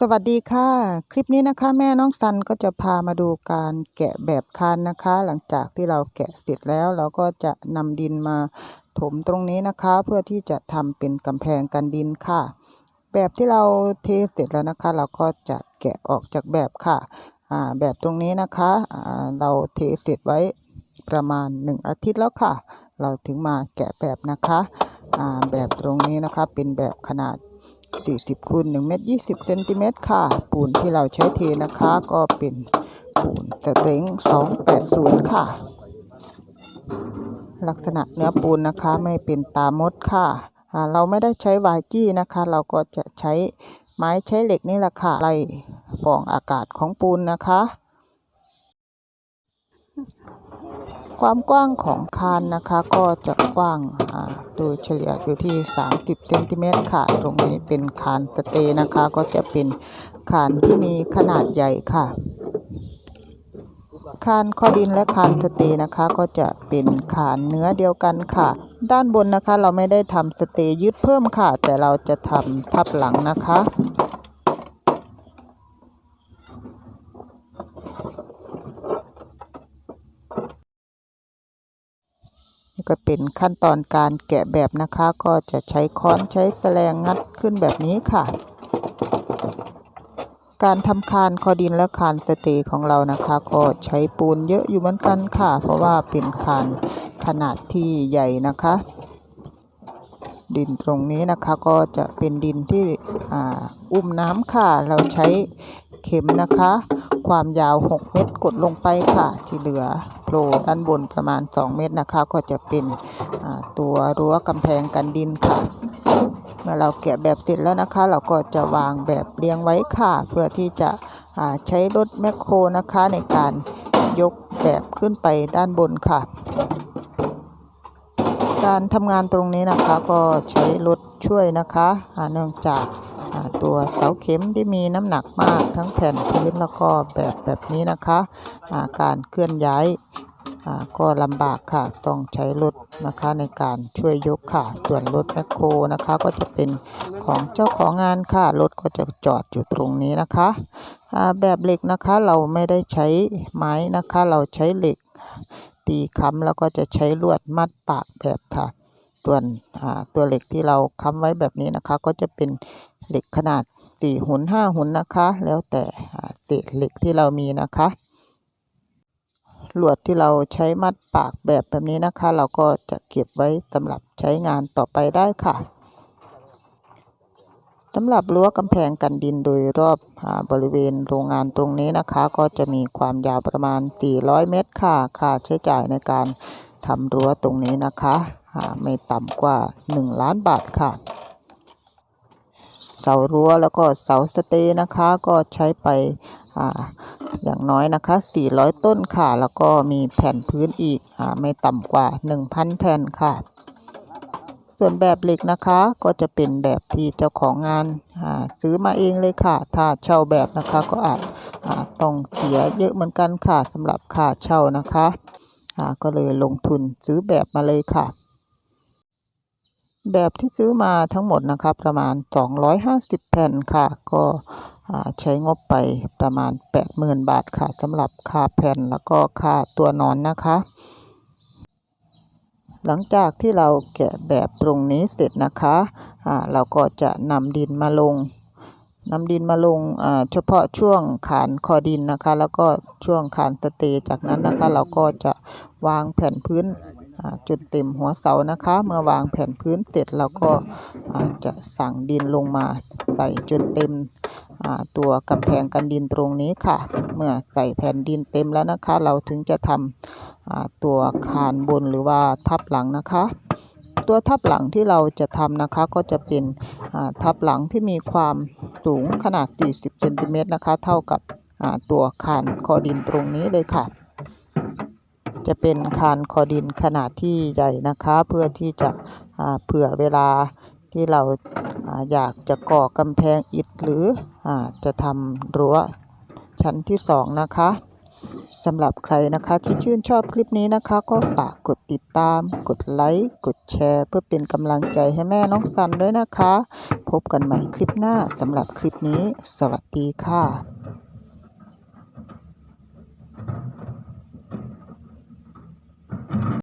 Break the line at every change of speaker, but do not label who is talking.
สวัสดีค่ะ คลิปนี้นะคะ แม่น้องซันก็จะพามาดูการแกะแบบคานนะคะ หลังจากที่เราแกะเสร็จแล้วเราก็จะนำดินมาถมตรงนี้นะคะ เพื่อที่จะทำเป็นกำแพงกันดินค่ะ แบบที่เราเทเสร็จแล้วนะคะ เราก็จะแกะออกจากแบบค่ะแบบตรงนี้นะคะเราเทเสร็จไว้ประมาณ 1 อาทิตย์แล้วค่ะ เราถึงมาแกะแบบนะคะแบบตรงนี้นะคะเป็นแบบขนาด 40คูณ1เมตร20เซนติเมตรค่ะ ปูนที่เราใช้เทนะคะ ก็เป็นปูนตะเต็ง280 ค่ะ ลักษณะเนื้อปูนนะคะไม่เป็นตามดค่ะเราไม่ได้ใช้วายกี้นะคะ เราก็จะใช้ไม้ใช้เหล็กนี่แหละค่ะไล่ฟองอากาศของปูนนะคะ ความกว้างของคานนะคะก็จะกว้างโดยเฉลี่ยอยู่ที่ 30เซนติเมตรค่ะ ตรงนี้เป็นคานสเตนะคะ ก็จะเป็นคานที่มีขนาดใหญ่ค่ะ คานคอดินและคานสเตนะคะ ก็จะเป็นคานเนื้อเดียวกันค่ะ ด้านบนนะคะเราไม่ได้ทำสเตย์ยึดเพิ่มค่ะ แต่เราจะทำทับหลังนะคะ ก็เป็นขั้นตอนการแกะแบบนะคะ ก็จะใช้ค้อนใช้แฉลงงัดขึ้นแบบนี้ค่ะ การทำคานคอดินและคานสเตย์ของเรานะคะ ก็ใช้ปูนเยอะอยู่เหมือนกันค่ะ เพราะว่าเป็นคานขนาดที่ใหญ่นะคะ ดินตรงนี้นะคะก็จะเป็นดินที่ออุ้มน้ำค่ะ เราใช้เข็มนะคะ ความยาว 6 เมตรกดลงไปค่ะที่เหลือ โผล่ด้านบนประมาณ 2 เมตรนะคะ ก็จะเป็นตัวรั้วกำแพงกันดินค่ะ เมื่อเราแกะแบบเสร็จแล้วนะคะ เราก็จะวางแบบเรียงไว้ค่ะ เพื่อที่จะใช้รถแมคโครนะคะในการยกแบบขึ้นไปด้านบนค่ะ การทำงานตรงนี้นะคะก็ใช้รถช่วยนะคะเนื่องจาก ตัวเสาเข็มที่มีน้ำหนักมากทั้งแผ่นพื้นแล้วก็แบบแบบนี้นะคะอ่าการเคลื่อนย้ายก็ลำบากค่ะต้องใช้รถนะคะในการช่วยยกค่ะ ส่วนรถแมคโครนะคะ ก็จะเป็นของเจ้าของงานค่ะรถก็จะจอดอยู่ตรงนี้นะคะแบบเหล็กนะคะเราไม่ได้ใช้ไม้นะคะ เราใช้เหล็กตีค้ำแล้วก็จะใช้ลวดมัดปากแบบค่ะ ตัวนตัวเหล็กที่เราค้ำไว้แบบนี้นะคะ ก็จะเป็นเหล็กขนาดสี่หุ่นห้าหุ่นนะคะ แล้วแต่เศษเหล็กที่เรามีนะคะลวดที่เราใช้มัดปากแบบแบบนี้นะคะ เราก็จะเก็บไว้สำหรับใช้งานต่อไปได้ค่ะสำหรับรั้วกำแพงกันดินโดยรอบอบริเวณโรงงานตรงนี้นะคะ ก็จะมีความยาวประมาณ 400 เมตรค่ะค่าใช้จ่ายในการทำรั้วตรงนี้นะคะ อ่าไม่ต่ำกว่า 1 ล้านบาทค่ะ เสารั้วแล้วก็เสาสเตย์นะคะก็ใช้ไปออย่างน้อยนะคะ 400 ต้นค่ะ แล้วก็มีแผ่นพื้นอีกอไม่ต่ำกว่า 1,000 แผ่นค่ะ ส่วนแบบเหล็กนะคะก็จะเป็นแบบที่เจ้าของงานาซื้อมาเองเลยค่ะ ถ้าเช่าแบบนะคะก็อาจาต้องเสียเยอะเหมือนกันค่ะสำหรับค่าเช่านะคะก็เลยลงทุนซื้อแบบมาเลยค่ะ แบบที่ซื้อมาทั้งหมดนะคะประมาณ 250 แผ่นค่ะ ก็ใช้งบไปประมาณ 80,000 บาทค่ะสำหรับค่าแผ่นแล้วก็ค่าตัวนอนนะคะ หลังจากที่เราแกะแบบตรงนี้เสร็จนะคะอ่าเราก็จะนำดินมาลงนำดินมาลงเฉพาะช่วงขานคอดินนะคะ แล้วก็ช่วงขานสเตย์จากนั้นนะคะ เราก็จะวางแผ่นพื้น จนเต็มหัวเสานะคะ เมื่อวางแผ่นพื้นเสร็จเราก็จะสั่งดินลงมาใส่จนเต็มตัวกำแพงกันดินตรงนี้ค่ะ เมื่อใส่แผ่นดินเต็มแล้วนะคะ เราถึงจะทำตัวคานบนหรือว่าทับหลังนะคะ ตัวทับหลังที่เราจะทำนะคะก็จะเป็นทับหลังที่มีความสูงขนาด 40เซนติเมตรนะคะ เท่ากับตัวคานคอดินตรงนี้เลยค่ะ จะเป็นคานคอดินขนาดที่ใหญ่นะคะ เพื่อที่จะเผื่อเวลาที่เราอยากจะก่อกำแพงอิฐหรืออจะทำรั้วชั้นที่สองนะคะสำหรับใครนะคะที่ชื่นชอบคลิปนี้นะคะ ก็ฝากกดติดตาม กดไลค์ กดแชร์ เพื่อเป็นกำลังใจให้แม่น้องสันด้วยนะคะ พบกันใหม่คลิปหน้าสำหรับคลิปนี้ สวัสดีค่ะ